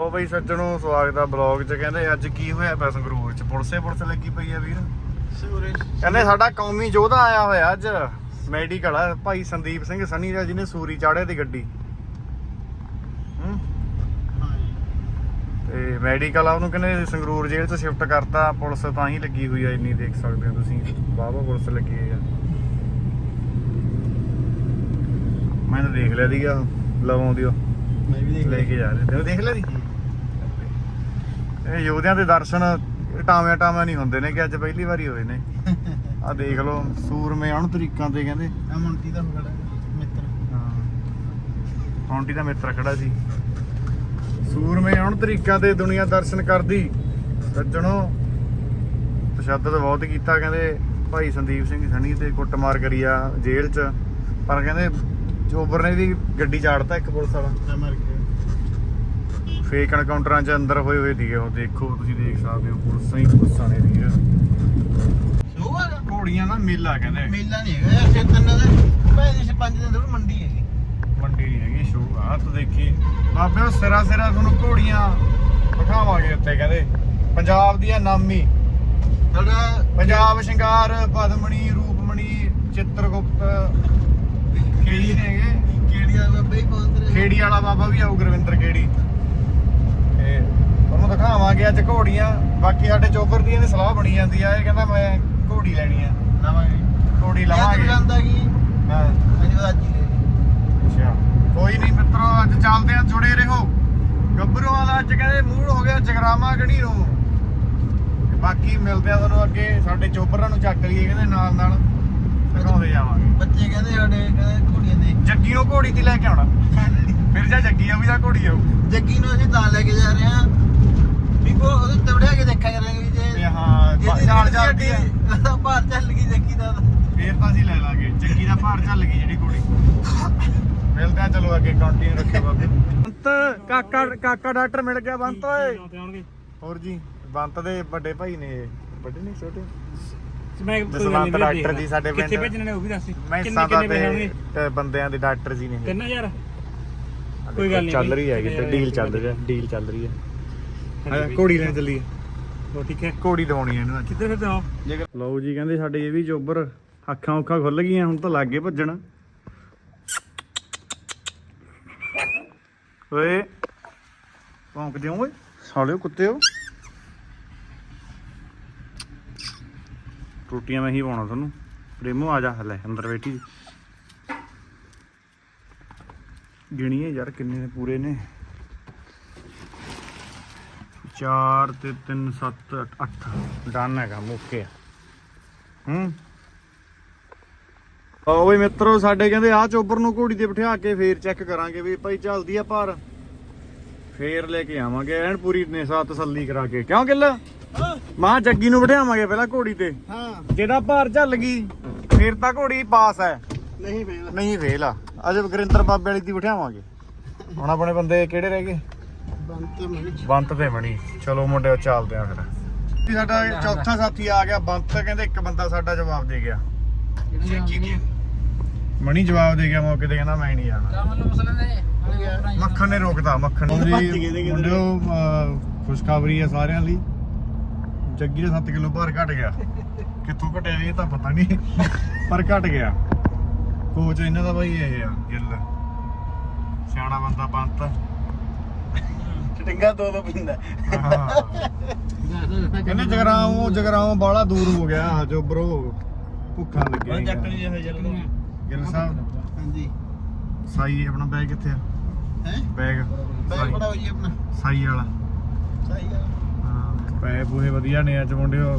ਉਹ ਬਈ ਸੱਜਣੋ ਸਵਾਗਤ ਆ ਬਲੌਗ 'ਚ। ਕਹਿੰਦੇ ਅੱਜ ਕੀ ਹੋਇਆ ਪਿਆ ਸੰਗਰੂਰ 'ਚ? ਪੁਲਿਸੇ ਪੁਲਿਸ ਲੱਗੀ ਪਈ ਆ ਵੀਰ। ਸੂਰਜ ਕਹਿੰਦੇ ਸਾਡਾ ਕੌਮੀ ਯੋਧਾ ਆਇਆ ਹੋਇਆ ਅੱਜ ਮੈਡੀਕਲ ਆ। ਭਾਈ ਸੰਦੀਪ ਸਿੰਘ ਸਨੀ ਦਾ ਜਿਹਨੇ ਸੂਰੀ ਚਾੜਿਆ ਦੀ ਗੱਡੀ। ਹੂੰ? ਤੇ ਮੈਡੀਕਲ ਆ ਉਹਨੂੰ ਕਹਿੰਦੇ ਸੰਗਰੂਰ ਜੇਲ੍ਹ 'ਚ ਸ਼ਿਫਟ ਕਰਤਾ। ਪੁਲਿਸ ਤਾਂ ਹੀ ਲੱਗੀ ਹੋਈ ਆ ਇੰਨੀ ਦੇਖ ਸਕਦੇ ਹੋ ਤੁਸੀਂ। ਬਾਬਾ ਪੁਲਿਸ ਲੱਗੀ ਹੋਈ ਆ। ਮੈਂ ਤਾਂ ਦੇਖ ਲਿਆ ਦੀਗਾ ਲਵਾਉਂਦੀ ਉਹ। ਮੈਂ ਵੀ ਦੇਖ ਲੈ ਕੇ ਜਾ ਰਹੇ। ਤੇ ਉਹ ਦੇਖ ਲਿਆ ਦੀ ਇਹ ਯੋਧਿਆਂ ਦੇ ਦਰਸ਼ਨ ਟਾਵੇਂ ਟਾਵੇਂ ਨਹੀਂ ਹੁੰਦੇ ਨੇ ਕਿ ਅੱਜ ਪਹਿਲੀ ਵਾਰੀ ਹੋਏ ਨੇ। ਆ ਦੇਖ ਲਓ ਸੂਰਮੇ ਅਣ ਤਰੀਕਾਂ ਤੇ ਕਹਿੰਦੇ। ਆ ਮੰਟੀ ਦਾ ਖੜਾ ਮਿੱਤਰ। ਫੌਂਟੀ ਦਾ ਮਿੱਤਰ ਖੜਾ ਸੀ ਸੂਰਮੇ ਅਣ ਤਰੀਕਾਂ ਤੇ ਦੁਨੀਆ ਦਰਸ਼ਨ ਕਰਦੀ। ਸੱਜਣੋ ਤਸ਼ੱਦਦ ਬਹੁਤ ਕੀਤਾ ਕਹਿੰਦੇ ਭਾਈ ਸੰਦੀਪ ਸਿੰਘ ਸਣੀ ਤੇ ਕੁੱਟਮਾਰ ਕਰੀ ਆ ਜੇਲ੍ਹ 'ਚ। ਪਰ ਕਹਿੰਦੇ ਚੋਬਰ ਨੇ ਵੀ ਗੱਡੀ ਚਾੜਤਾ ਇੱਕ ਪੁਲਿਸ ਵਾਲਾ। ਮਰ ਗਿਆ। ਫੇਕ ਐਨਕਾਊਂਟਰਾਂ 'ਚ ਅੰਦਰ ਹੋਏ ਹੋਏ ਸੀਗੇ ਉਹ ਦੇਖੋ ਤੁਸੀਂ ਦੇਖ ਸਕਦੇ ਹੋ ਪੁਲਿਸਾਂ ਹੀ ਪੁਲਿਸਾਂ ਨੇ ਵੀਰ ਘੋੜੀਆਂ ਦਾ ਮੇਲਾ ਕਹਿੰਦੇ। ਮੇਲਾ ਨਹੀਂ ਹੈਗਾ ਯਾਰ ਚੇਤਨ ਦੇ ਭਾਈ ਜੀ ਪੰਜ ਦਿਨ ਦੂਰ ਮੰਡੀ ਹੈਗੀ ਮੰਡੀ ਨਹੀਂ ਹੈਗੀ ਸ਼ੋਅ ਆ ਤੂੰ ਦੇਖੀ। ਬਾਬੇ ਉਹ ਸਿਰਾ ਸਿਰਾ ਤੁਹਾਨੂੰ ਘੋੜੀਆਂ ਵਿਖਾਵਾਂਗੇ ਉੱਤੇ ਕਹਿੰਦੇ। ਪੰਜਾਬ ਦੀਆਂ ਨਾਮੀ। ਸਾਡਾ ਪੰਜਾਬ ਸ਼ਿੰਗਾਰ ਪਦਮਣੀ ਰੂਪਮਣੀ ਚਿੱਤਰਗੁਪਤ। ਖੇੜੀ ਨੇਗੇ ਖੇੜੀ ਵਾਲਾ ਬਾਬਾ ਵੀ ਆਊ ਗੁਰਵਿੰਦਰ ਖੇੜੀ। ਤੇ ਉਹਨੂੰ ਦਿਖਾਵਾਂਗੇ ਅੱਜ ਘੋੜੀਆਂ। ਬਾਕੀ ਸਾਡੇ ਚੋਬਰ ਦੀ ਇਹਦੀ ਸਲਾਹ ਬਣੀ ਜਾਂਦੀ ਆ ਇਹ ਕਹਿੰਦਾ ਮੈਂ ਘੋੜੀ ਲੈਣੀ ਆ। ਨਵਾਂ ਘੋੜੀ ਲਾਵਾਂਗੇ ਲਵਾਂਗੇ। ਜਾਂਦਾ ਕੀ? ਹਾਂ। ਪਤਾ ਅੱਜ ਹੀ ਲੈ। ਅੱਛਾ। ਕੋਈ ਨਹੀਂ ਮਿੱਤਰੋ ਅੱਜ ਚੱਲਦੇ ਆ ਜੁੜੇ ਰਹੋ। ਗੱਭਰੂਆਂ ਦਾ ਅੱਜ ਕਹਿੰਦੇ ਮੂਡ ਹੋ ਗਿਆ ਜਗਰਾਮਾ ਗੜੀ ਨੂੰ। ਬਾਕੀ ਮਿਲਦੇ ਆ ਤੁਹਾਨੂੰ ਅੱਗੇ ਸਾਡੇ ਚੋਬਰਾਂ ਨੂੰ ਚੱਕ ਲਈਏ ਕਹਿੰਦੇ ਨਾਲ ਨਾਲ। ਦਿਖਾਉਂਦੇ ਜਾਵਾਂਗੇ। ਬੱਚੇ ਕਹਿੰਦੇ ਸਾਡੇ ਕਹਿੰਦੇ ਘੋੜੀਆਂ ਦੇ। ਜੱਗੀ ਨੂੰ ਘੋੜੀ ਤੇ ਲੈ ਕੇ ਆਉਣਾ। ਫਿਰ ਜਾਂ ਜੱਗੀ ਆਉਗੀ ਤਾਂ ਘੋੜੀ ਆਊ ਜੱਗੀ ਨੂੰ ਅਸੀਂ ਤਾਂ ਲੈ ਕੇ ਜਾ ਰਹੇ ਹਾਂ। ਵੀ ਕੋ ਉਹਦੇ ਤਵੜਿਆ ਕੇ ਦੇਖਿਆ ਕਰਾਂਗੇ ਵੀ ਤੇ ਜੇ ਹਾਂ ਚਾਲ ਚੱਲਦੀ ਆ। ਭਾਰ ਚੱਲ ਗਈ ਜੱਗੀ ਦਾ। ਫੇਰ ਤਾਂ ਅਸੀਂ ਲੈ ਲਾਂਗੇ। ਜੱਗੀ ਦਾ ਭਾਰ ਚੱਲ ਗਈ ਜਿਹੜੀ ਘੋੜੀ। ਮਿਲਦੇ ਚਲੋ ਅੱਗੇ ਕੰਟੀਨਿਊ ਰੱਖਿਓ ਬਾਬੇ। ਬੰਤ ਕਾਕਾ ਕਾਕਾ ਡਾਕਟਰ ਮਿਲ ਗਿਆ ਬੰਤ ਓਏ। ਹੋਰ ਜੀ ਬੰਤ ਦੇ ਵੱਡੇ ਭਾਈ ਨੇ ਇਹ। ਵੱਡੇ ਨਹੀਂ ਛੋਟੇ? ਮੈਂ ਜਸਵੰਤ ਡਾਕਟਰ ਜੀ ਸਾਡੇ ਪਿੰਡ। ਕਿੱਥੇ ਭੇਜਣੇ ਨੇ ਉਹ ਵੀ ਦੱਸ। ਮੈਂ ਕਿੰਨੇ ਕਿੰਨੇ ਪੈਸੇ ਹੋਣਗੇ ਤੇ ਤੇ ਬੰਦਿਆਂ ਦੇ ਡਾਕਟਰ ਜੀ ਨੇ ਇਹ। 3000 ਆਹ ਕੋਈ ਗੱਲ ਨਹੀਂ ਚੱਲ। ਰਹੀ ਹੈਗੀ ਤੇ ਡੀਲ ਚੱਲ ਰਹੀ ਹੈ ਡੀਲ ਚੱਲ ਰਹੀ ਹੈ। ਘੋੜੀ ਲੈਣ ਚੱਲੀਏ। ਉਹ ਠੀਕ ਹੈ? ਘੋੜੀ ਦਵਾਉਣੀ ਹੈ ਇਹਨੂੰ ਕਿੱਥੇ ਫਿਰਦੇ ਹੋ ਲਓ ਜੀ ਕਹਿੰਦੇ ਸਾਡੇ ਇਹ ਵੀ ਚੋਬਰ ਅੱਖਾਂ ਉੱਖਾਂ ਖੁੱਲ ਗਈਆਂ ਹੁਣ ਤਾਂ ਲੱਗੇ ਭੱਜਣ। ਓਏ ਭੌਂਕਦੇ ਹੋ ਓਏ। ਸਾਲਿਓ ਕੁੱਤਿਓ ਰੋਟੀਆਂ ਮੈਂ ਹੀ ਪਾਉਣਾ ਤੁਹਾਨੂੰ। ਰੇਮੋ ਆ ਜਾ ਲੈ ਅੰਦਰ ਬੈਠੀ। ਗਿਣੀਏ ਯਾਰ ਕਿੰਨੇ ਨੇ ਪੂਰੇ ਨੇ? 4 ਤੇ 3 7 8 ਡਨ ਹੈਗਾ ਮੁੱਕੇ ਹੂੰ? ਓਏ ਮਿੱਤਰੋ ਸਾਡੇ ਕਹਿੰਦੇ ਆ ਚੋਬਰ ਨੂੰ ਘੋੜੀ ਤੇ ਬਿਠਾ ਕੇ ਫੇਰ ਚੈੱਕ ਕਰਾਂਗੇ ਵੀ ਭਾਈ ਚੱਲਦੀ ਆ ਭਾਰ। ਫੇਰ ਲੈ ਕੇ ਆਵਾਂਗੇ ਐਨ ਪੂਰੀ ਨਿਸਾ ਤਸੱਲੀ ਕਰਾ ਕੇ। ਕਿਉਂ ਗਿੱਲ? ਮਾਂ ਜੱਗੀ ਨੂੰ ਬਿਠਾਵਾਂਗੇ ਪਹਿਲਾਂ ਘੋੜੀ ਤੇ। ਹਾਂ। ਜਿਹਦਾ ਭਾਰ ਚੱਲ ਗਈ ਫੇਰ ਤਾਂ ਘੋੜੀ ਪਾਸ ਹੈ। ਨਹੀਂ ਫੇਲ। ਨਹੀਂ ਫੇਲ ਆ। ਅੱਜ ਗੁਰਿੰਦਰ ਬਾਬੇ ਵਾਲੀ ਦੀ ਬਿਠਾਵਾਂਗੇ। ਹੁਣ ਆਪਣੇ ਬੰਦੇ ਕਿਹੜੇ ਰਹਿ ਗਏ? ਬੰਤ ਮਣੀ ਬੰਤ ਤੇ ਮਣੀ। ਚਲੋ ਮੁੰਡਿਓ ਚੱਲਦੇ ਆ ਫਿਰ। ਵੀ ਸਾਡਾ ਚੌਥਾ ਸਾਥੀ ਆ ਗਿਆ ਬੰਤ ਕਹਿੰਦੇ ਇੱਕ ਬੰਦਾ ਸਾਡਾ ਜਵਾਬ ਦੇ ਗਿਆ। ਮਣੀ ਜਵਾਬ ਦੇ ਗਿਆ ਮੌਕੇ ਤੇ ਕਹਿੰਦਾ ਮੈਂ ਨਹੀਂ ਜਾਣਾ। ਮੱਖਣ ਨੇ ਰੋਕਦਾ ਮੱਖਣ ਜੀ। ਮੁੰਡਿਓ ਖੁਸ਼ਖਬਰੀ ਹੈ ਸਾਰਿਆਂ ਲਈ। ਜੱਗੀ ਦਾ 7 ਕਿਲੋ ਭਾਰ ਘਟ ਗਿਆ। ਕਿੱਥੋਂ ਘਟਿਆ ਇਹ ਤਾਂ ਪਤਾ ਨਹੀਂ ਪਰ ਘਟ ਗਿਆ। ਕੋਚ ਇਹਨਾਂ ਦਾ ਬਾਈ ਇਹ ਆ ਗਿੱਲ। ਸਿਆਣਾ ਬੰਦਾ ਬੰਤ ਟਿੰਗਾ ਦੋ ਦੋ ਪਿੰਦਾ। ਹਾਂ। ਕਹਿੰਦੇ ਜਗਰਾਉਂ ਜਗਰਾਉਂ ਬਾਹਲਾ ਦੂਰ ਹੋ ਗਿਆ ਜੋ ਬਰੋ ਭੁੱਖਾਂ ਲੱਗਿਆ ਜੱਟ ਨਹੀਂ ਹੋਇਆ ਚੱਲ ਗਿੱਲ ਸਾਹਿਬ। ਹਾਂਜੀ। ਸਾਈ ਆਪਣਾ ਬੈਗ ਕਿੱਥੇ ਆ? ਹੈ? ਬੈਗ। ਬੈਗ ਬੜਾ ਹੋਈ ਆਪਣਾ। ਸਾਈ ਵਾਲਾ। ਸਹੀ ਗੱਲ ਹਾਂ ਪੈ ਪੂਹੇ ਵਧੀਆ ਨੇ ਅੱਜ ਮੁੰਡਿਓ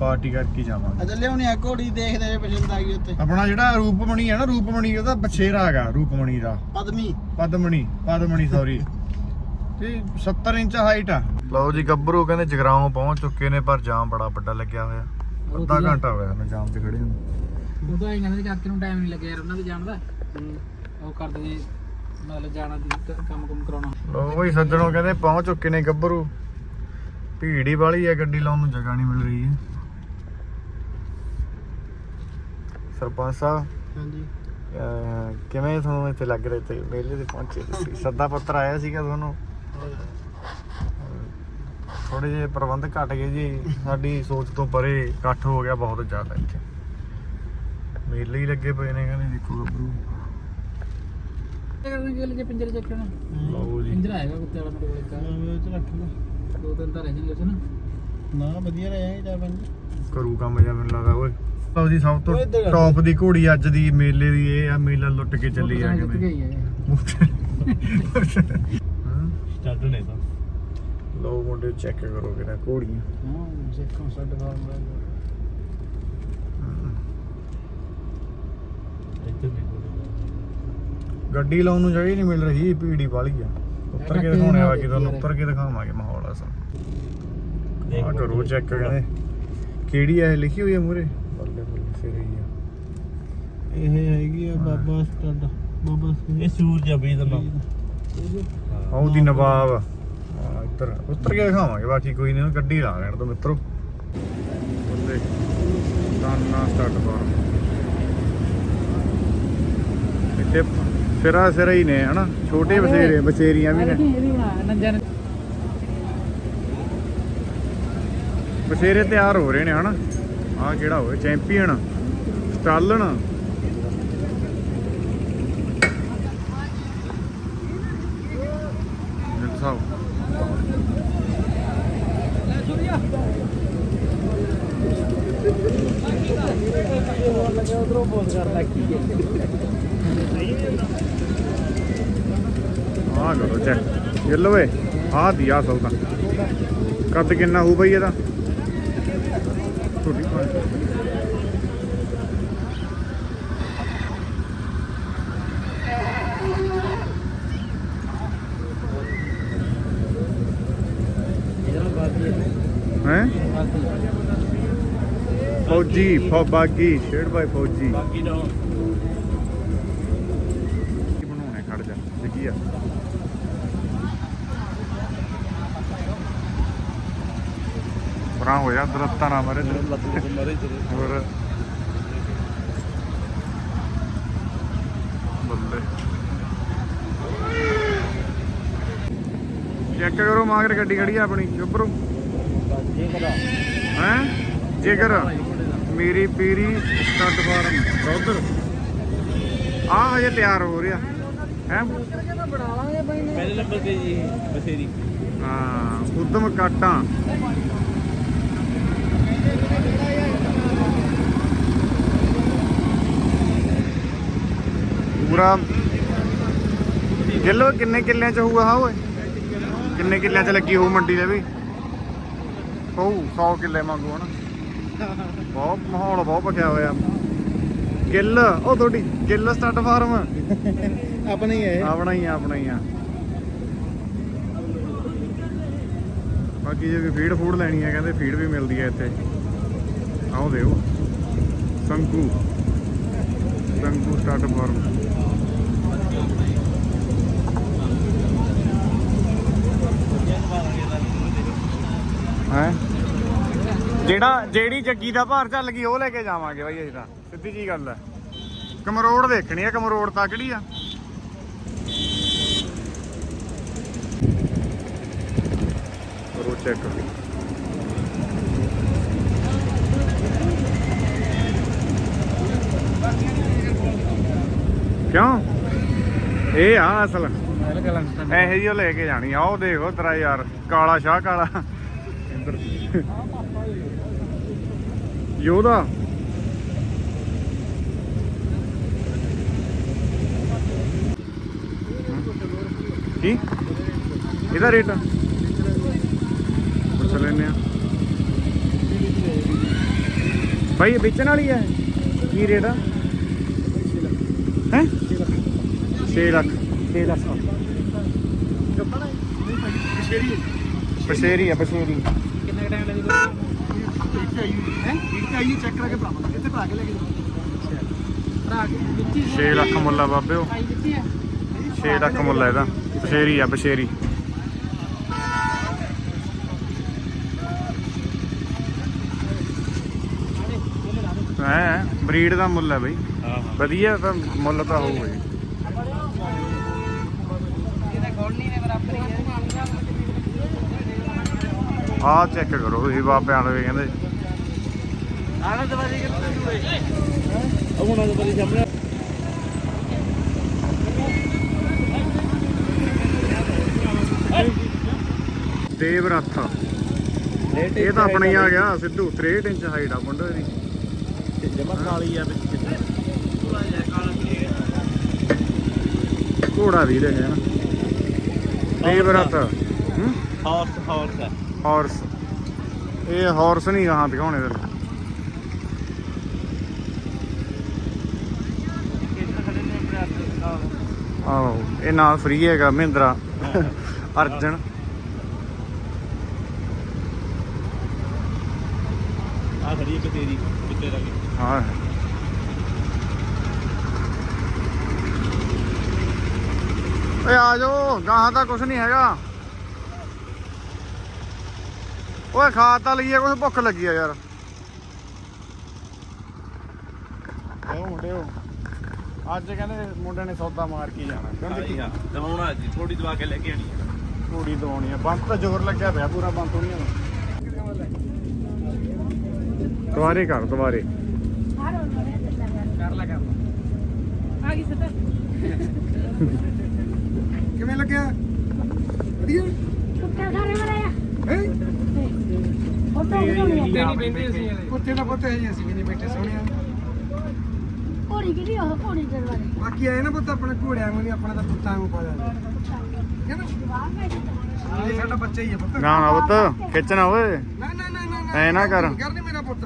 ਪਾਰਟੀ ਕਰਕੇ ਜਾਵਾਂਗੇ। ਅਜੇ ਲਿਆਉਣੀ ਆ ਘੋੜੀ ਦੇਖਦੇ ਨੇ ਪਸੰਦ ਆ ਗਈ ਉੱਤੇ ਆਪਣਾ ਜਿਹੜਾ ਰੂਪਮਣੀ ਹੈ ਨਾ ਰੂਪਮਣੀ ਉਹਦਾ ਬਛੇਰਾ ਹੈਗਾ ਰੂਪਮਣੀ ਦਾ। ਪਦਮੀ। ਪਦਮਣੀ ਪਦਮਣੀ ਸੌਰੀ ਤੇ 70 ਇੰਚ ਹਾਈਟ ਆ। ਲਓ ਜੀ ਗੱਭਰੂ ਕਹਿੰਦੇ ਜਗਰਾਉਂ ਪਹੁੰਚ ਚੁੱਕੇ ਨੇ ਪਰ ਜਾਮ ਬੜਾ ਵੱਡਾ ਲੱਗਿਆ ਹੋਇਆ। ਅੱਧਾ ਘੰਟਾ ਹੋਇਆ ਉਹਨੂੰ ਜਾਮ 'ਚ ਖੜੇ ਨੂੰ। ਉਹਦਾ ਹੀ ਕਹਿੰਦੇ ਚਾਚੇ ਨੂੰ ਟਾਈਮ ਨਹੀਂ ਲੱਗਿਆ ਯਾਰ ਉਹਨਾਂ ਦੇ ਜਾਣ ਦਾ। ਉਹ ਕਰਦੇ ਜੀ ਮਤਲਬ ਜਾਣਾ ਦੀ ਕੰਮ ਕੁਮ ਕਰਾਉਣਾ। ਲੋ ਬਈ ਸੱਜਣੋਂ ਕਹਿੰਦੇ ਪਹੁੰਚ ਚੁੱਕੇ ਨੇ ਗੱਭਰੂ। ਭੀੜ ਹੀ ਵਾਲੀ ਹੈ ਗੱਡੀ ਲਾਉਣ ਨੂੰ ਜਗ੍ਹਾ ਨਹੀਂ ਮਿਲ ਰਹੀ ਹੈ। ਸਰਪੰਚ ਸਾਹਿਬ ਹਾਂਜੀ। ਕਿਵੇਂ ਤੁਹਾਨੂੰ ਇੱਥੇ ਲੱਗ ਰਿਹਾ ਤੇ ਮੇਲੇ ਤੇ ਪਹੁੰਚੇ ਤੁਸੀਂ? ਸੱਦਾ ਪੱਤਰ ਆਇਆ ਸੀਗਾ ਤੁਹਾਨੂੰ? ਥੋੜੇ ਜਿਹੇ ਪ੍ਰਬੰਧ ਘਟ ਗਏ ਜੀ ਸਾਡੀ ਸੋਚ ਤੋਂ ਪਰੇ ਇਕੱਠ ਹੋ ਗਿਆ ਬਹੁਤ ਜ਼ਿਆਦਾ ਇੱਥੇ। ਮੇਲੇ ਹੀ ਲੱਗੇ ਪਏ ਨੇ ਕਹਿੰਦੇ ਦੇਖੋ ਗੱਭਰੂ। ਇਹ ਕਰਨ ਗੱਲ ਜੇ ਪਿੰਜਰੇ ਚੱਕਣਾ। ਲਓ ਜੀ। ਪਿੰਜਰਾ ਹੈਗਾ ਕੁੱਤੇ ਵਾਲਾ ਮੇਰੇ ਕੋਲ ਇੱਕ ਚ ਰੱਖ ਲੈ ਦੋ ਤਿੰਨ ਤਾਂ ਰਹਿ ਜਾਣਗੇ ਉਸ ਨਾ। ਨਾ ਵਧੀਆ ਰਹੇ ਚਾਰ ਪੰਜ। ਕਰੂ ਕੰਮ ਜਾਂ ਮੈਨੂੰ ਲੱਗਦਾ ਓਏ। ਲਓ ਜੀ ਸਭ ਤੋਂ ਓਏ ਇੱਧਰ ਆ। ਟੌਪ ਦੀ ਘੋੜੀ ਅੱਜ ਦੀ ਮੇਲੇ ਦੀ ਇਹ ਆ ਮੇਲਾ ਲੁੱਟ ਕੇ ਚੱਲੀ ਆ ਜਿੱਤ ਕਿਵੇਂ ਗਈ ਹੈ ਹਾਂ ਸਟੱਡ ਨੇ ਤਾਂ। ਲਓ ਮੁੰਡੇ ਚੈੱਕ ਕਰੋ ਕਿਹੜਾ ਘੋੜੀਆਂ। ਹਾਂ ਸੱਡ ਗੱਡੀ ਲਾਉਣ ਨੂੰ ਜਗ੍ਹਾ ਹੀ ਨਹੀਂ ਮਿਲ ਰਹੀ ਭੀੜੀ ਵਾਲੀ ਆ। ਉੱਤਰ ਕੇ ਦਿਖਾਉਣੇ ਆ ਬਾਕੀ ਤੁਹਾਨੂੰ ਉੱਤਰ ਕੇ ਦਿਖਾਵਾਂਗੇ ਮਾਹੌਲ ਅਸਲ ਆ ਕਰੋ ਚੈੱਕ ਕਹਿੰਦੇ ਕਿਹੜੀ ਆ ਇਹ? ਲਿਖੀ ਹੋਈ ਆ ਮੂਰੇ ਬੱਲੇ ਬੱਲੇ ਸਿਰੇ ਹੀ ਆ। ਇਹ ਹੈਗੀ ਆ ਬਾਬਾ ਸਟੱਡ ਬਾਬਾ ਇਹ ਸੂਰਜ ਆ ਬਈ ਦਾ ਨਾਮ। ਆਹ ਉਹਦੀ ਨਵਾਬ। ਆ ਇੱਧਰ ਉੱਤਰ ਕੇ ਦਿਖਾਵਾਂਗੇ। ਬਾਕੀ ਕੋਈ ਨਹੀਂ ਗੱਡੀ ਲਾ ਲੈਣ ਤੋਂ ਮਿੱਤਰੋ। ਬੱਲੇ ਦਾਨਾ ਸਟਾਰਟ ਫਾਰਮ ਇੱਥੇ ਸਿਰਾ ਸਿਰਾ ਹੀ ਨੇ ਹਨਾ? ਛੋਟੇ ਬਸੇਰੇ ਬਸੇਰੀਆਂ ਵੀ ਨੇ। ਬਸੇਰੇ ਤਿਆਰ ਹੋ ਰਹੇ ਨੇ ਹਨਾ? ਆਹ ਕਿਹੜਾ ਹੋਵੇ ਚੈਂਪੀਅਨ ਸਟਾਲਨ। ਸਾਹਿਬ। ਉਧਰੋਂ ਬੋਲ ਕਰਦਾ ਕੀ ਆਹ ਕਰੋ ਚੈੱਕ ਇਹ ਲਵੇ ਆਹ ਦੀ ਅਸਲ ਤਾਂ ਕੱਦ ਕਿੰਨਾ ਹੋਊ ਬਈ ਇਹਦਾ? ਛੋਟੀ ਭਾਈ। ਫੌਜੀ, ਫੌ, ਬਾਗੀ ਬਾਈ ਫੌਜੀ। ਬਾਕੀ ਨਾ ਕੀ ਬਣਾਉਣੇ ਖੜ ਜਾ ਦੇਖੀ ਆ। ਪਰਾਂ ਹੋਇਆ ਦਰਖਤਾਂ ਨਾ ਮਾਰੇ ਲੱਤ ਮਰੇ ਹੋਰ। ਬੱਲੇ। ਚੈੱਕ ਕਰੋ ਮਾਗਰ ਗੱਡੀ ਖੜੀ ਆ ਆਪਣੀ ਉੱਪਰੋਂ। ਬਾਕੀ ਕਰਾ ਹੈ? ਜੇਕਰ ਮੇਰੀ ਪੀਰੀ ਸਟੱਡ ਫਾਰਮ ਉਧਰ। ਆ ਹਜੇ ਤਿਆਰ ਹੋ ਰਿਹਾ। ਹੈ? ਪਹਿਲੇ ਨੰਬਰ ਤੇ ਜੀ ਬਸੇਰੀ ਹਾਂ ਉਦਮ ਕਾਟਾਂ। ਪੂਰਾ। ਕਿਲੋ ਕਿੰਨੇ ਕਿੱਲਿਆਂ ਚ ਹੋਊਗਾ ਹਾਂ ਓਏ? ਕਿੰਨੇ ਕਿੱਲਿਆਂ ਚ ਲੱਗੀ ਹੋਊ ਮੰਡੀ ਦੇ ਵੀ? ਹੋਊ 100 ਕਿੱਲੇ ਮੰਗੂ ਹਨਾ? ਬਹੁਤ ਮਾਹੌਲ ਬਹੁਤ ਪਕਿਆ ਹੋਇਆ। ਗਿੱਲ ਉਹ ਤੁਹਾਡੀ ਗਿੱਲ ਸਟੱਡ ਫਾਰਮ? ਆਪਣਾ ਹੀ ਹੈ ਆਪਣਾ ਹੀ ਆ, ਆਪਣਾ ਹੀ ਆ। ਬਾਕੀ ਜੇ ਕੋਈ ਫੀਡ ਫੂਡ ਲੈਣੀ ਹੈ, ਕਹਿੰਦੇ ਫੀਡ ਵੀ ਮਿਲਦੀ ਹੈ ਇੱਥੇ। ਆਓ ਦਿਓ। ਸੰਕੂ। Sanku start farm. ਹੈ? ਜਿਹੜਾ, ਜਿਹੜੀ ਜੱਗੀ ਦਾ ਭਾਰ ਚੱਲ ਗਈ, ਉਹ ਲੈ ਕੇ ਜਾਵਾਂਗੇ ਬਾਈ ਅਸੀਂ ਤਾਂ। ਸਿੱਧੀ ਜੀ ਗੱਲ ਹੈ। ਕਮਰੋੜ ਦੇਖਣੀ ਆ ਕਮਰੋੜ ਤਕੜੀ ਆ? ਕਰੋ। ਕਿਉਂ? ਇਹ ਆ ਅਸਲ। ਇਹੋ ਜਿਹੀ ਲੈ ਕੇ ਜਾਣੀ ਆ, ਉਹ ਦੇਖੋ ਤੇਰਾ ਯਾਰ, ਕਾਲਾ ਸ਼ਾਹ ਕਾਲਾ। ਇੱਧਰ। ਯੋਧਾ। ਕੀ? ਇਹਦਾ ਰੇਟ? ਪੁੱਛ ਲੈਨੇ ਆ ਭਾਈ ਇਹ ਵੇਚਣ ਵਾਲੀ ਹੈ? ਕੀ ਰੇਟ ਆ? ਹੈ? 6 ਲੱਖ। 6 ਲੱਖ। ਪਸ਼ੇਰੀ ਆ ਪਸ਼ੇਰੀ ਕਿੰਨਾ ਟਾਈਮ ਲੱਗੇਗਾ ਹੈ ਇੱਕ ਆਈ ਚੈੱਕ ਕਰਾ ਕੇ ਭਰਾਵਾਂਗੇ ਇੱਥੇ ਭਰਾ ਕੇ ਲੈ ਕੇ ਭਰਾ ਕੇ ਦਿੱਤੀ 6 ਲੱਖ ਮੁੱਲ ਆ ਬਾਬੇ ਉਹ ਆਈ ਦਿੱਤੀ ਆ 6 ਲੱਖ ਮੁੱਲ ਇਹਦਾ। ਪਸ਼ੇਰੀ ਆ ਪਸ਼ੇਰੀ ਹੈ ਬਰੀਡ ਦਾ ਮੁੱਲ ਹੈ ਬਈ। ਹਾਂ ਹਾਂ। ਵਧੀਆ ਤਾਂ ਮੁੱਲ ਤਾਂ ਹੋਊਗਾ ਜੀ। ਆਹ ਚੈੱਕ ਕਰੋ ਤੁਸੀਂ ਬਾਪਿਆਂ ਦੇ ਕਹਿੰਦੇ। ਆਨੰਦ ਵਾਜੀ ਕਿੱਥੇ ਓਏ ਉਹ ਉਹਨਾਂ ਦੇ ਬੜੀ ਸਾਹਮਣੇ ਦੇਵ ਰੱਥ। ਇਹ ਤਾਂ ਆਪਣਾ ਆ ਗਿਆ ਸਿੱਧੂ 63 ਇੰਚ ਹਾਈਟ ਆ ਮੁੰਡੇ ਦੀ। ਜਮਾ ਕਾਲੀ ਆ ਵਿੱਚ ਘੋੜਾ ਵੀ ਰਹੇ ਹਨ ਦੇਵ ਰੱਥ ਹੂੰ? ਹਾਰਸ ਹਾਰਸ ਆ। ਹਾਰਸ। ਇਹ ਹਾਰਸ ਨਹੀਂ ਗਾਹਾਂ ਦਿਖਾਉਣੇ ਹੱਥ ਆਹੋ ਇਹ ਨਾਲ ਫ੍ਰੀ ਹੈਗਾ ਮਹਿੰਦਰਾ ਅਰਜਨ। ਆ ਖੜੀ ਇੱਕ ਤੇਰੀ ਰਹਿ ਗਈ ਹਾਂ। ਓਏ ਆ ਜਾਓ ਗਾਹਾਂ ਤਾਂ ਕੁਝ ਨਹੀਂ ਹੈਗਾ। ਓਏ ਖਾ ਤਾਂ ਲਈਏ ਕੁਝ ਭੁੱਖ ਲੱਗੀ ਆ ਯਾਰ। ਆਓ ਮੁੰਡਿਓ। ਅੱਜ ਕਹਿੰਦੇ ਮੁੰਡੇ ਨੇ ਸੌਦਾ ਮਾਰ ਕੇ ਜਾਣਾ। ਹਾਂ ਦਵਾਉਣਾ ਜੀ ਥੋੜੀ ਦਵਾ ਕੇ ਲੈ ਕੇ ਆਣੀ ਕੁੜੀ ਦਵਾਉਣੀ ਆ। ਬੰਦ ਤਾਂ ਜ਼ੋਰ ਲੱਗਿਆ ਪਿਆ ਪੂਰਾ ਬੰਦ ਹੋਣੀ। ਆ ਦੁਬਾਰੇ ਕਰ ਦੁਬਾਰੇ। ਕਰ ਲਾ ਕਰ ਲਾ ਆ ਗਈ ਸਤਾ ਕਿਵੇਂ ਲੱਗਿਆ ਵਧੀਆ ਕੁੱਤੇ ਸਾਰੇ ਮਰਿਆ ਹੈ ਫੋਟੋ ਨਹੀਂ ਬੈਠੇ ਅਸੀਂ ਹਲੇ। ਕੁੱਤੇ ਦਾ ਪੁੱਤ ਹੈ ਜੀ ਅਸੀਂ ਨਹੀਂ ਬੈਠੇ ਸੋਹਣਿਆ ਘੋੜੀ ਕਿਹੜੀ ਉਹ ਘੋੜੀ ਦੇ ਬਾਰੇ ਬਾਕੀ ਆਏ ਨਾ ਪੁੱਤ ਆਪਣੇ ਘੋੜਿਆਂ ਨੂੰ ਨਹੀਂ ਆਪਣਾ ਤਾਂ ਪੁੱਤਾਂ ਨੂੰ ਪਾ ਕਹਿੰਦਾ ਇਹ ਸਾਡਾ ਬੱਚਾ ਹੀ ਹੈ ਪੁੱਤ। ਨਾ ਨਾ ਪੁੱਤ ਖਿੱਚਣਾ ਓਏ। ਨਾ ਨਾ ਨਾ ਨਾ ਐ ਨਾ ਕਰ। ਕਰ ਨਹੀਂ ਮੇਰਾ ਪੁੱਤ।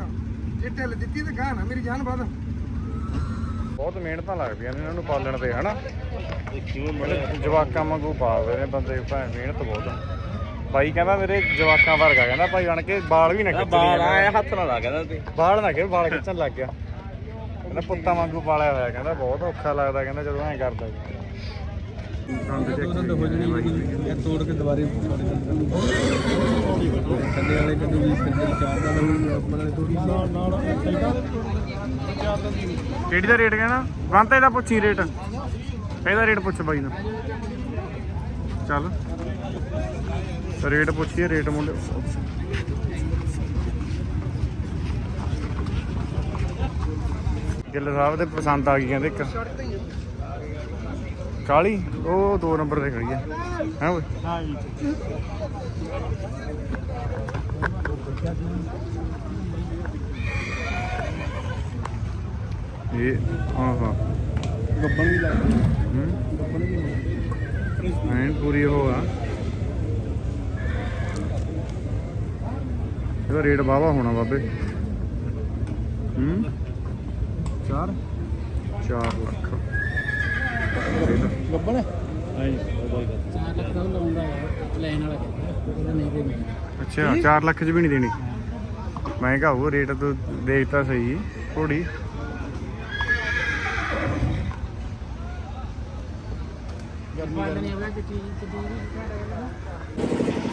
ਜੇ ਢਿੱਲ ਦਿੱਤੀ ਤੇ ਗਾਹ ਨਾ ਮੇਰੀ ਜਾਨ ਬਾਦ ਬਹੁਤ ਮਿਹਨਤਾਂ ਲੱਗਦੀਆਂ ਨੇ ਇਹਨਾਂ ਨੂੰ ਪਾਲਣ ਤੇ ਹਨਾ? ਜਵਾਕਾਂ ਵਾਂਗੂ ਪਾਲਦੇ ਨੇ ਬੰਦੇ ਭਾਵੇਂ ਮਿਹਨਤ ਬਹੁਤ ਆ। ਬਾਈ ਕਹਿੰਦਾ ਮੇਰੇ ਜਵਾਕਾਂ ਵਰਗਾ ਕਹਿੰਦਾ ਭਾਈ ਬਣ ਕੇ ਬਾਲ ਵੀ ਨਾ ਖਿੱਚਣੀ ਬਾਲ ਆਇਆ ਹੱਥ ਨਾਲ ਕਹਿੰਦਾ ਤੇ। ਬਾਲ ਨਾ ਕਿ ਬਾਲ ਖਿੱਚਣ ਲੱਗ ਗਿਆ। ਕਹਿੰਦਾ ਪੁੱਤਾਂ ਵਾਂਗੂ ਪਾਲਿਆ ਹੋਇਆ ਕਹਿੰਦਾ ਬਹੁਤ ਔਖਾ ਲੱਗਦਾ ਕਹਿੰਦਾ ਜਦੋਂ ਐਂ ਕਰਦਾ। ਦੋ ਦੰਦ ਹੋ ਜਣੀ ਇਹ ਤੋੜ ਕੇ ਦੁਬਾਰੇ ਕੰਨੇ ਵਾਲੇ ਕਦੇ ਵੀ ਕੰਨੇ ਚਾਰ ਦਾ ਲਊ ਆਪਣੇ ਵਾਲੇ ਥੋੜੀ ਨਾਲ ਨਾਲ ਕਿਹੜੀ ਦਾ ਰੇਟ ਕਹਿਣਾ ਬੰਦ ਇਹਦਾ ਪੁੱਛੀ ਰੇਟ। ਇਹਦਾ ਰੇਟ ਪੁੱਛ ਬਾਈ ਨੂੰ। ਚੱਲ। ਰੇਟ ਪੁੱਛੀਏ ਰੇਟ ਮੁੰਡੇ। ਗਿੱਲ ਸਾਹਿਬ ਦੇ ਪਸੰਦ ਆ ਗਈ ਕਹਿੰਦੇ ਇੱਕ। ਕਾਲੀ? ਉਹ ਦੋ ਨੰਬਰ ਤੇ ਖੜੀ ਹੈ ਹੈ ਓਏ? ਹਾਂ ਜੀ ਇਹ ਹਾਂ ਹਾਂ। ਗੱਬਣ ਵੀ ਲੱਗਦੀ ਹੂੰ? ਗੱਬਣ ਵੀ ਐਨ ਪੂਰੀ ਉਹ ਆ। ਇਹਦਾ ਰੇਟ ਵਾਵਾ ਹੋਣਾ ਬਾਬੇ। ਹੂੰ? ਚਾਰ। 4 ਲੱਖ। ਗੱਬਣ? ਹਾਂ ਲੱਖ ਦਾ ਲਾਉਂਦਾ ਹੈ ਲੈਣ ਵਾਲਾ ਕਹਿੰਦਾ ਨਹੀਂ ਦੇਣੀ। ਅੱਛਾ 4 ਲੱਖ ਚ ਵੀ ਨਹੀਂ ਦੇਣੀ? ਮੈਂ ਕਿਹਾ ਉਹ ਰੇਟ ਤੂੰ ਦੇਖਤਾ ਸਹੀ ਘੋੜੀ। ਗਰਮੀ ਨਹੀਂ ਆਵੇ ਕਿ ਚੀਜ਼ ਤੇ ਦੂਰ ਬੜਾ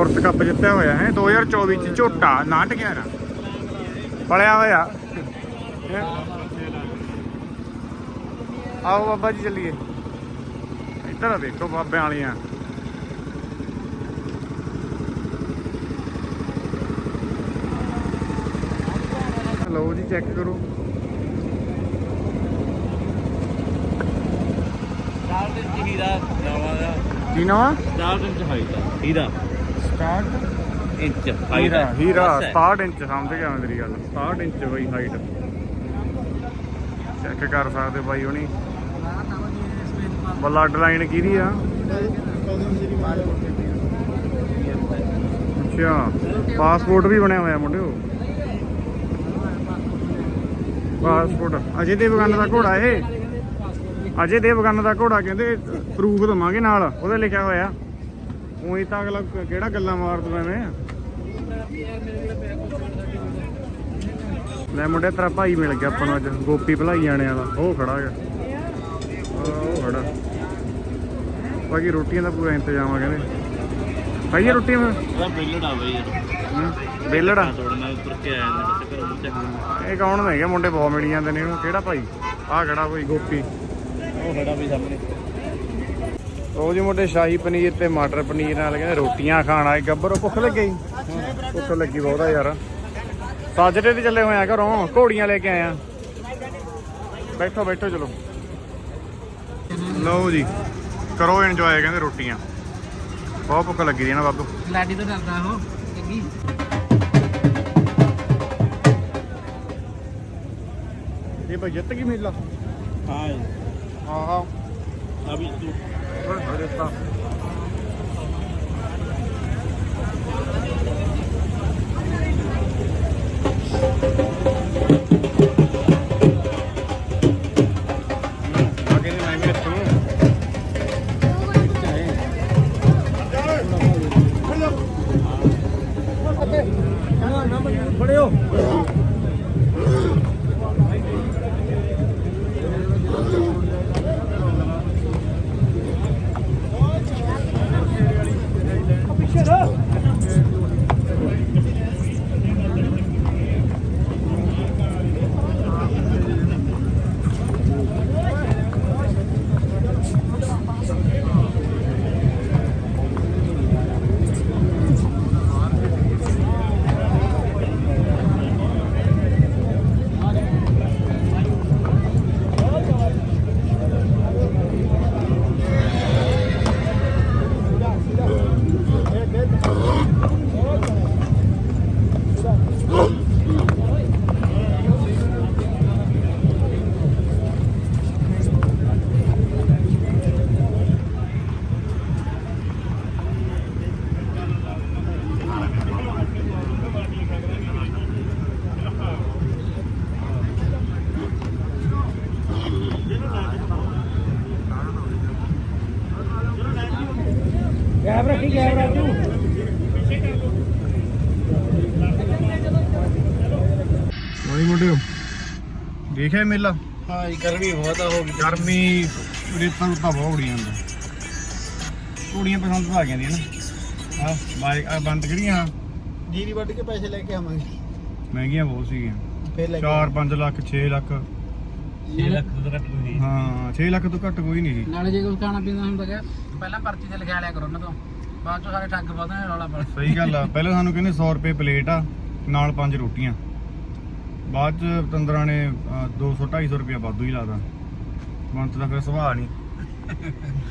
ਫੋਰਥ ਕੱਪ ਜਿੱਤਿਆ ਹੋਇਆ ਹੈ। 2024 ਚ ਝੋਟਾ 911 ਪਲਿਆ ਹੋਇਆ? ਆਓ ਬਾਬਾ ਜੀ ਚੱਲੀਏ। ਇੱਧਰ ਦੇਖੋ ਬਾਬਿਆਂ ਵਾਲੀਆਂ। ਲਓ ਜੀ ਚੈੱਕ ਕਰੋ। ਹੀਰਾ ਨਵਾਂ ਦਾ। ਕੀ ਨਾਮ ਹੀਰਾ। ਸਟਾਰਟ ਇੰਚ ਹੀਰਾ ਹੀਰਾ ਬਸ ਹੈ। 67 ਇੰਚ ਸਮਝ ਗਿਆ ਮੈਂ ਤੇਰੀ ਗੱਲ। 67 ਇੰਚ ਬਈ ਹਾਈਟ ਚੈੱਕ ਕਰ ਸਕਦੇ ਬਾਈ ਹੁਣੀ। ਬਲੱਡ ਲਾਈਨ ਕਿਹਦੀ ਆ? ਅੱਛਾ ਪਾਸਪੋਰਟ ਵੀ ਬਣਿਆ ਹੋਇਆ ਮੁੰਡਿਓ। ਪਾਸਪੋਰਟ ਅਜੇ ਦੇਵਗਨ ਦਾ ਘੋੜਾ ਇਹ। ਅਜੇ ਦੇਵਗਨ ਦਾ ਘੋੜਾ ਕਹਿੰਦੇ ਪ੍ਰੂਫ ਦਵਾਂਗੇ ਨਾਲ ਉਹਦੇ ਲਿਖਿਆ ਹੋਇਆ। ਉਹੀ ਤਾਂ ਅਗਲਾ ਕਿਹੜਾ ਗੱਲਾਂ ਮਾਰ ਦੂ ਐਵੇਂ? ਲੈ ਮੁੰਡੇ ਤੇਰਾ ਭਾਈ ਮਿਲ ਗਿਆ ਆਪਾਂ ਨੂੰ ਅੱਜ। ਗੋਪੀ ਭਲਾਈ ਜਾਣੇ ਵਾਲਾ ਉਹ ਖੜਾ ਆਹ ਉਹ ਖੜਾ। ਬਾਕੀ ਰੋਟੀਆਂ ਦਾ ਪੂਰਾ ਇੰਤਜ਼ਾਮ ਆ ਕਹਿੰਦੇ। ਭਾਈ ਰੋਟੀ ਮੈਂ ਬਿੱਲੜ ਬਈ। ਯਾਰ ਬੇਲੜਾ? ਤੋੜਨਾ ਉੱਤਰ ਕੇ ਆਇਆ ਨੇ ਬੱਚੇ ਘਰੋਂ ਬੱਚੇ ਖਾਣਾ ਇਹ ਕੌਣ ਹੈਗੇ ਮੁੰਡੇ? ਬਹੁਤ ਮਿਲ ਜਾਂਦੇ ਨੇ ਇਹਨੂੰ। ਕਿਹੜਾ ਭਾਈ? ਆਹ ਕਿਹੜਾ ਕੋਈ ਗੋਪੀ। ਉਹ ਖੜਾ ਵੀ ਸਾਹਮਣੇ। ਉਹ ਜੀ ਮੁੰਡੇ ਸ਼ਾਹੀ ਪਨੀਰ ਤੇ ਮਟਰ ਪਨੀਰ ਨਾਲ ਕਹਿੰਦੇ ਰੋਟੀਆਂ ਖਾਣ ਆਏ ਗੱਬਰ ਭੁੱਖ ਲੱਗੀ। ਭੁੱਖ ਲੱਗੀ ਬਹੁਤਾ ਯਾਰ। ਸਾਜਰੇ ਤੇ ਚੱਲੇ ਹੋਏ ਆ ਘਰੋਂ ਘੋੜੀਆਂ ਲੈ ਕੇ ਆਏ ਆ। ਬੈਠੋ ਬੈਠੋ ਚਲੋ। ਲਓ ਜੀ ਕਰੋ ਇੰਜੋਏ ਕਹਿੰਦੇ ਰੋਟੀਆਂ। ਬਹੁਤ ਭੁੱਖ ਲੱਗੀ ਦੀ ਨਾ ਬਾਬੂ। ਲਾਡੀ ਤੋਂ ਡਰਦਾ ਉਹ ਜੱਗੀ ਇਹ ਭਾਈ ਜਿੱਤ ਗਈ ਮੇਲਾ। ਹਾਂ ਆਹਾ ਆ ਵੀ ਤੂੰ ਦੇਖਿਆ ਮੇਲਾ? ਹਾਂ ਗਰਮੀ ਬਹੁਤ ਆ ਹੋ ਗਈ। ਗਰਮੀ ਰੇਤਾਂ ਰੁੱਤਾਂ ਬਹੁਤ ਉੜੀ ਜਾਂਦਾ ਕੁੜੀਆਂ ਪਸੰਦ ਤਾਂ ਆ ਜਾਂਦੀਆਂ ਨਾ ਆ ਬਾਈਕ ਆ ਬੰਦ ਕਰੀਆਂ ਜੀਰੀ ਵੱਢ ਕੇ ਪੈਸੇ ਲੈ ਕੇ ਆਵਾਂਗੇ। ਮਹਿੰਗੀਆਂ ਬਹੁਤ ਸੀਗੀਆਂ। ਫੇਰ ਲੈ 4-5 ਲੱਖ 6 ਲੱਖ। 6 ਲੱਖ ਤੋਂ ਘੱਟ ਨਹੀਂ। ਹਾਂ 6 ਲੱਖ ਤੋਂ ਘੱਟ ਕੋਈ ਨਹੀਂ ਸੀ। ਨਾਲੇ ਜੇ ਕੁਝ ਖਾਣਾ ਪੀਣਾ ਹੁੰਦਾ ਗਿਆ ਪਹਿਲਾਂ ਪਰਚੀ ਤੇ ਲਿਖਿਆ ਲਿਆ ਕਰੋ ਉਹਨਾਂ ਤੋਂ। ਬਾਅਦ ਚੋਂ ਸਾਰੇ ਠੱਗ ਪਾਉਂਦੇ ਨੇ ਰੌਲਾ ਪਾ ਸਹੀ ਗੱਲ ਆ। ਪਹਿਲਾਂ ਸਾਨੂੰ ਕਹਿੰਦੇ 100 ਰੁਪਏ ਪਲੇਟ ਆ ਨਾਲ ਪੰਜ ਰੋਟੀਆਂ। ਬਾਅਦ ਚ ਤੰਦਰਾਂ ਨੇ 200 250 ਰੁਪਏ ਵਾਧੂ ਹੀ ਲਾਦਾ ਬੰਤ ਦਾ ਫਿਰ ਸੁਭਾਅ ਨਹੀਂ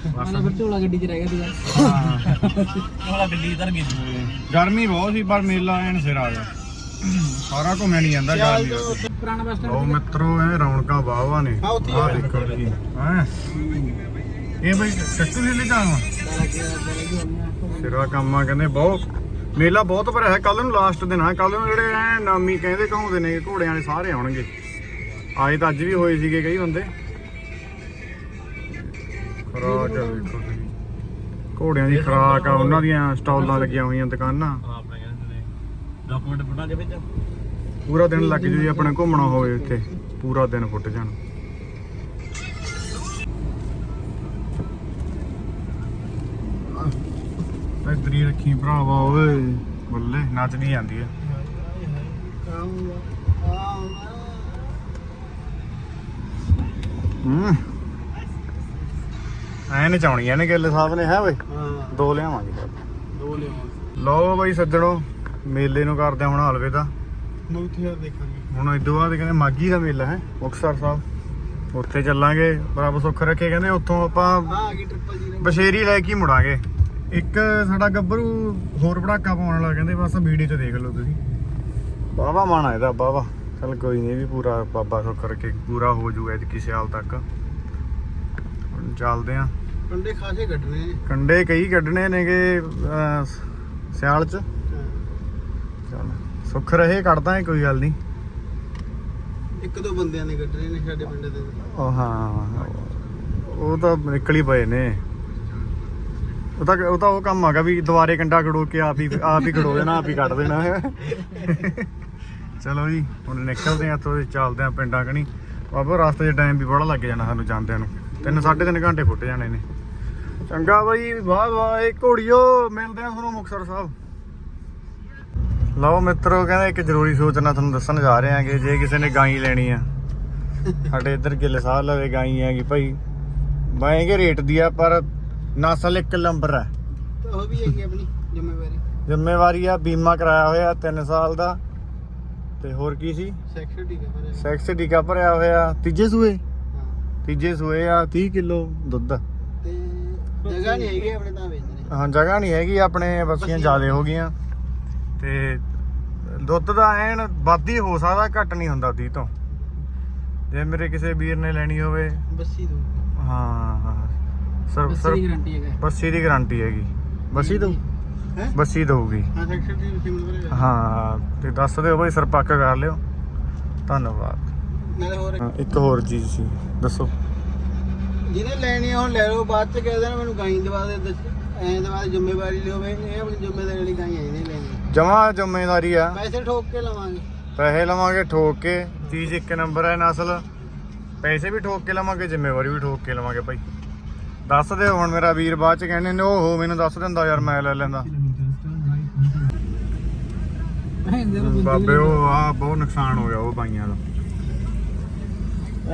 ਉਹਨਾਂ ਫਿਰ ਝੋਲਾ ਗੱਡੀ 'ਚ ਰਹਿ ਗਿਆ ਹਾਂ। ਵਾਲਾ ਗੱਡੀ ਉਤਰ ਗਈ ਗਰਮੀ ਬਹੁਤ ਸੀ ਪਰ ਮੇਲਾ ਐਨ ਸਿਰ ਆ ਗਿਆ। ਸਾਰਾ ਘੁੰਮਿਆ ਨਹੀਂ ਜਾਂਦਾ ਗਰਮੀ ਕਰਕੇ ਪੁਰਾਣਾ ਬੱਸ ਲਓ ਮਿੱਤਰੋ ਇਹ ਰੌਣਕਾਂ ਵਾਹਵਾ ਨੇ। ਆਹ ਦੇਖੋ ਜੀ। ਹੈ? ਇਹ ਬਈ ਟੱਟੂ ਹਿੱਲੇ ਜਾਣਾ ਸਿਰਾ ਕੰਮ ਆ ਕਹਿੰਦੇ ਬਹੁਤ ਮੇਲਾ ਬਹੁਤ ਭਰਿਆ ਹੈ ਕੱਲ ਨੂੰ ਲਾਸਟ ਦਿਨ ਆ ਕੱਲ ਨੂੰ ਜਿਹੜੇ ਐ ਨਾਮੀ ਕਹਿੰਦੇ ਕਹਾਉਂਦੇ ਨੇ ਘੋੜਿਆਂ ਵਾਲੇ ਸਾਰੇ ਆਉਣਗੇ। ਆਏ ਤਾਂ ਅੱਜ ਵੀ ਹੋਏ ਸੀਗੇ ਕਈ ਬੰਦੇ। ਖਰਾਕ ਆ ਵੇਖੋ ਘੋੜਿਆਂ ਦੀ ਖਰਾਕ ਆ ਉਹਨਾਂ ਦੀਆਂ ਸਟਾਲਾਂ ਲੱਗੀਆਂ ਹੋਈਆਂ ਦੁਕਾਨਾਂ। ਆਪਣੇ ਕਹਿੰਦੇ ਡਾਕੂਮੈਂਟ ਬਣਾ ਦੇ ਵਿੱਚ ਪੂਰਾ ਦਿਨ ਲੱਗ ਜੂ ਜੀ ਆਪਣਾ ਘੁੰਮਣਾ ਹੋਵੇ ਉੱਥੇ। ਪੂਰਾ ਦਿਨ ਫੁੱਟ ਜਾਣ। ਇਧਰੀ ਰੱਖੀ ਭਰਾਵਾ ਓਏ। ਬੱਲੇ ਨੱਚਦੀ ਜਾਂਦੀ ਹੈ ਹੂੰ। ਐ ਨਚਾਉਣੀਆਂ ਨੇ ਗਿੱਲ ਸਾਹਿਬ ਨੇ ਹੈ ਓਏ ਹਾਂ। ਦੋ ਲਿਆਵਾਂਗੇ। ਦੋ ਲਿਆਵਾਂ ਲਓ ਬਈ ਸੱਜਣੋ ਮੇਲੇ ਨੂੰ ਕਰਦੇ ਹੁਣ ਹਲਵੇ ਦੇਖਾਂਗੇ। ਹੁਣ ਇਦੋਂ ਬਾਅਦ ਕਹਿੰਦੇ ਮਾਗੀ ਦਾ ਮੇਲਾ ਹੈ? ਮੁਕਤਸਰ ਸਾਹਿਬ। ਉੱਥੇ ਚੱਲਾਂਗੇ ਰੱਬ ਸੁੱਖ ਰੱਖੇ ਕਹਿੰਦੇ ਉੱਥੋਂ ਆਪਾਂ ਆ ਬਸ਼ੇਰੀ ਲੈ ਕੇ ਮੁੜਾਂਗੇ। ਇੱਕ ਸਾਡਾ ਗੱਭਰੂ ਹੋਰ ਪੜਾਕਾ ਪਾਉਣ ਵਾਲਾ ਕਹਿੰਦੇ ਬਸ ਵੀਡੀਓ 'ਚ ਦੇਖ ਲਓ ਤੁਸੀਂ। ਬਾਵਾ ਮਾਣਾ ਇਹਦਾ ਬਾਵਾ ਚਲ ਕੋਈ ਨਹੀਂ ਵੀ ਪੂਰਾ ਬਾਬਾ ਸੁੱਖ ਰੱਖੇ ਪੂਰਾ ਹੋ ਜੂਗਾ ਇਹ ਕਿਸੇ ਸਾਲ ਤੱਕ। ਹੁਣ ਚੱਲਦੇ ਆਂ। ਕੰਡੇ ਖਾਸੇ ਕੱਢਣੇ ਨੇ। ਕੰਡੇ ਕਈ ਕੱਢਣੇ ਨੇਗੇ ਸਿਆਲ 'ਚ। ਚੱਲ ਸੁੱਖ ਰਹੇ ਕੱਢਦਾ ਕੋਈ ਗੱਲ ਨਹੀਂ ਇੱਕ ਦੋ ਬੰਦਿਆਂ ਨੇ ਕੱਢਣੇ ਨੇ ਸਾਡੇ ਪਿੰਡ ਦੇ। ਉਹ ਹਾਂ ਉਹ ਤਾਂ ਨਿਕਲ ਹੀ ਪਏ ਨੇ। ਉਹ ਤਾਂ ਉਹ ਤਾਂ ਉਹ ਕੰਮ ਹੈਗਾ ਵੀ ਦੁਬਾਰੇ ਕੰਡਾ ਖੜੋ ਕੇ ਆਪ ਹੀ ਆਪ ਹੀ ਖੜੋ ਦੇਣਾ ਆਪ ਹੀ ਕੱਢ ਦੇਣਾ। ਚਲੋ ਜੀ, ਹੁਣ ਨਿਕਲਦੇ ਆ ਇੱਥੋਂ ਚੱਲਦੇ ਆ ਪਿੰਡਾਂ ਕਣੀ। ਬਾਬਾ, ਰਸਤੇ 'ਚ ਟਾਈਮ ਵੀ ਬੜਾ ਲੱਗ ਜਾਣਾ ਸਾਨੂੰ ਜਾਂਦਿਆਂ ਨੂੰ। ਤਿੰਨ ਸਾਢੇ ਤਿੰਨ ਘੰਟੇ ਫੁੱਟ ਜਾਣੇ ਨੇ। ਚੰਗਾ ਬਾਈ, ਵਾਹ ਵਾਹ, ਇਹ ਘੋੜੀਓ, ਮਿਲਦੇ ਆ ਤੁਹਾਨੂੰ ਮੁਕਤਸਰ ਸਾਹਿਬ। ਲਓ ਮਿੱਤਰੋ, ਕਹਿੰਦੇ ਇੱਕ ਜ਼ਰੂਰੀ ਸੂਚਨਾ ਤੁਹਾਨੂੰ ਦੱਸਣ ਜਾ ਰਹੇ ਆਂਗੇ ਜੇ ਕਿਸੇ ਨੇ ਗਾਈ ਲੈਣੀ ਆ। ਸਾਡੇ ਇੱਧਰ ਗਿੱਲ ਸਾਹਿਬ ਲਵੇ ਗਾਈ ਹੈਗੀ ਭਾਈ। ਮਹਿੰਗੇ ਰੇਟ ਦੀ ਆ, ਪਰ ਨਸਲ ਇੱਕ ਨੰਬਰ ਹੈ। ਤੇ ਉਹ ਵੀ ਹੈਗੀ ਆਪਣੀ ਜ਼ਿੰਮੇਵਾਰੀ। ਜ਼ਿੰਮੇਵਾਰੀ ਆ ਬੀਮਾ ਕਰਾਇਆ ਹੋਇਆ 3 ਸਾਲ ਦਾ। ਤੇ ਹੋਰ ਕੀ ਸੀ? ਸੈਕਸ਼ਨ ਠੀਕ ਹੈ ਪਰ ਸੈਕਸ ਟੀਕਾ ਭਰਿਆ ਹੋਇਆ। ਤੀਜੇ ਸੂਏ? ਹਾਂ। ਤੀਜੇ ਸੂਏ ਆ 30 ਕਿਲੋ ਦੁੱਧ। ਤੇ ਜਗ੍ਹਾ ਨਹੀਂ ਹੈਗੀ ਆਪਣੇ ਤਾਂ ਵੇਚਣੇ ਹਾਂ ਜਗ੍ਹਾ ਨਹੀਂ ਹੈਗੀ ਆਪਣੇ ਬੱਸੀਆਂ ਜ਼ਿਆਦੇ ਹੋ ਗਈਆਂ। ਤੇ ਦੁੱਧ ਦਾ ਐਨ ਵੱਧ ਹੀ ਹੋ ਸਕਦਾ ਘੱਟ ਨਹੀਂ ਹੁੰਦਾ 30 ਤੋਂ। ਜੇ ਮੇਰੇ ਕਿਸੇ ਵੀਰ ਨੇ ਲੈਣੀ ਹੋਵੇ। ਬੱਸੀ ਦੋ ਹਾਂ। ਸਰ ਬੱਸੀ ਸਰ ਦੀ ਗਾਰੰਟੀ ਹੈਗਾ। ਬੱਸੀ ਦੀ ਗਾਰੰਟੀ ਹੈਗੀ। ਬੱਸੀ ਦਊ ਹੈ? ਬੱਸੀ ਦਊਗੀ। ਹਾਂ ਦੀ ਤੇ ਦੱਸ ਦਿਓ ਬਈ ਸਰਪੱਕ ਕਰ ਲਿਓ। ਧੰਨਵਾਦ। ਨਾਲੇ ਹੋਰ ਹਾਂ, ਇੱਕ ਹੋਰ ਚੀਜ਼ ਸੀ ਦੱਸੋ। ਜਿਹਨੇ ਲੈਣੀ ਆ ਉਹ ਲੈ ਲਓ ਬਾਅਦ ਚ ਕਹਿ ਦੇਣਾ ਮੈਨੂੰ ਗਾਈ ਦਵਾ ਦੇ ਦੱਸ- ਐਂ ਦਵਾ ਦੇ ਜ਼ਿੰਮੇਵਾਰੀ ਲਿਓ ਬਈ। ਇਹ ਆਪਣੀ ਜ਼ਿੰਮੇਵਾਰੀ ਵਾਲੀ ਗਾਈ ਹੈ ਇਹਨੇ ਲੈਣੀ ਜਮਾ ਜ਼ਿੰਮੇਵਾਰੀ ਆ। ਪੈਸੇ ਠੋਕ ਕੇ ਲਵਾਂਗੇ। ਪੈਸੇ ਲਵਾਂਗੇ ਠੋਕ ਕੇ। ਚੀਜ਼ ਇੱਕ ਨੰਬਰ ਹੈ ਨਸਲ ਪੈਸੇ ਵੀ ਠੋਕ ਕੇ ਲਵਾਂਗੇ ਜ਼ਿੰਮੇਵਾਰੀ ਵੀ ਠੋਕ ਕੇ ਲਵਾਂਗੇ ਭਾਈ ਦੱਸ ਦਿਓ ਹੁਣ ਮੇਰਾ ਵੀਰ ਬਾਅਦ ਚ ਕਹਿੰਦੇ ਨੇ ਓਹੋ ਮੈਨੂੰ ਦੱਸ ਦਿੰਦਾ ਯਾਰ ਮੈਂ ਲੈ ਲੈਂਦਾ। ਬਾਬੇ ਉਹ ਆ ਬਹੁਤ ਨੁਕਸਾਨ ਹੋ ਗਿਆ ਉਹ ਬਾਈਆਂ ਦਾ।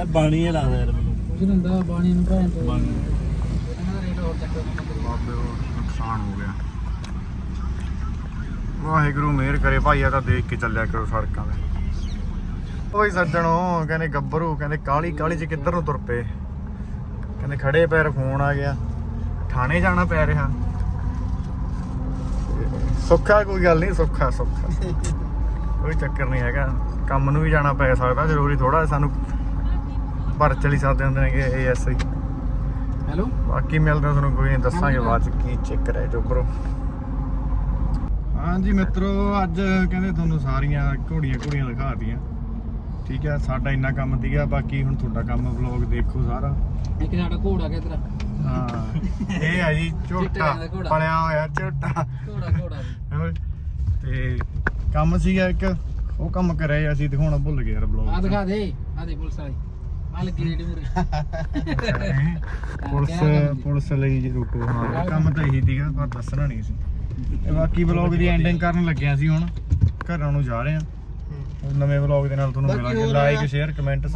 ਇਹ ਬਾਣੀ ਲਾਦਾ ਯਾਰ ਮੈਨੂੰ। ਹੁੰਦਾ ਬਾਣੀ ਨੂੰ ਭੈਣ ਤੋਂ। ਇਹਨਾਂ ਦਾ ਰੇਟ ਹੋਰ ਚੱਕਰ ਬਾਬੇ ਉਹ ਨੁਕਸਾਨ ਹੋ ਗਿਆ। ਵਾਹਿਗੁਰੂ ਮਿਹਰ ਕਰੇ ਭਾਈ ਆ ਤਾਂ ਦੇਖ ਕੇ ਚੱਲਿਆ ਕਰੋ ਸੜਕਾਂ ਤੇ। ਓਏ ਸੱਜਣੋ ਕਹਿੰਦੇ ਗੱਭਰੂ ਕਹਿੰਦੇ ਕਾਲੀ ਕਾਲੀ ਚ ਕਿੱਧਰ ਨੂੰ ਤੁਰ ਪਏ। ਕਹਿੰਦੇ ਖੜੇ ਪੈਰ ਫੋਨ ਆ ਗਿਆ। ਥਾਣੇ ਜਾਣਾ ਪੈ ਰਿਹਾ। ਸੁੱਖਾ ਕੋਈ ਗੱਲ ਨਹੀਂ ਸੁੱਖਾ ਸੁੱਖਾ। ਕੋਈ ਚੱਕਰ ਨਹੀਂ ਹੈਗਾ। ਕੰਮ ਨੂੰ ਵੀ ਜਾਣਾ ਪੈ ਸਕਦਾ ਜ਼ਰੂਰੀ ਥੋੜਾ ਸਾਨੂੰ। ਪਰ ਚਲੀ ਸਕਦੇ ਹੁੰਦੇ ਨੇ ਕਿ ਇਹ ਐਸਾ ਹੀ ਹੈਲੋ? ਬਾਕੀ ਮਿਲਦੇ ਤੁਹਾਨੂੰ ਕੋਈ ਦੱਸਾਂਗੇ ਬਾਅਦ ਚ ਕੀ ਚੈੱਕ ਕਰਿਆ ਜੋ ਬਰੋ ਹਾਂਜੀ ਮਿੱਤਰੋ ਅੱਜ ਕਹਿੰਦੇ ਤੁਹਾਨੂੰ ਸਾਰੀਆਂ ਘੋੜੀਆਂ ਘੋੜੀਆਂ ਦਿਖਾਤੀਆਂ ਠੀਕ ਹੈ ਸਾਡਾ ਇੰਨਾ ਕੰਮ ਸੀਗਾ ਬਾਕੀ ਹੁਣ ਤੁਹਾਡਾ ਕੰਮ ਵਲੌਗ ਦੇਖੋ ਸਾਰਾ। ਇੱਕ ਸਾਡਾ ਘੋੜਾ ਕਿਧਰ ਹਾਂ ਇਹ ਆ ਜੀ ਝੋਟਾ ਚਿੱਟੇ ਰੰਗ ਦਾ ਘੋੜਾ। ਪਲਿਆ ਹੋਇਆ ਝੋਟਾ। ਘੋੜਾ ਘੋੜਾ ਵੀ। ਹੋਰ। ਤੇ ਕੰਮ ਸੀਗਾ ਇੱਕ ਉਹ ਕੰਮ ਕਰਿਆ ਅਸੀਂ ਦਿਖਾਉਣਾ ਭੁੱਲ ਗਏ ਯਾਰ ਆ ਵਲੌਗ ਦਿਖਾ ਦੇ ਆ ਦੇ ਪੁਲਿਸ ਵਾਲੀ। ਆ ਲੱਗੀ ਰੇਡੀ ਮੂਰੇ ਪੁਲਿਸ ਪੁਲਿਸ ਲਈ ਜੀ ਰੁਕੋ ਹਾਂ ਕੰਮ ਤਾਂ ਇਹੀ ਸੀਗਾ ਪਰ ਦੱਸਣਾ ਨਹੀਂ ਸੀ। ਤੇ ਬਾਕੀ ਵਲੌਗ ਦੀ ਐਂਡਿੰਗ ਕਰਨ ਲੱਗਿਆ ਸੀ ਹੁਣ ਘਰਾਂ ਨੂੰ ਜਾ ਰਹੇ ਹਾਂ। ਹੁਣ ਨਵੇਂ ਵਲੌਗ ਦੇ ਨਾਲ ਤੁਹਾਨੂੰ ਬਾਕੀ ਮਿਲਾਂਗੇ ਹੋਰ ਲਾਈਕ ਆ। Share comment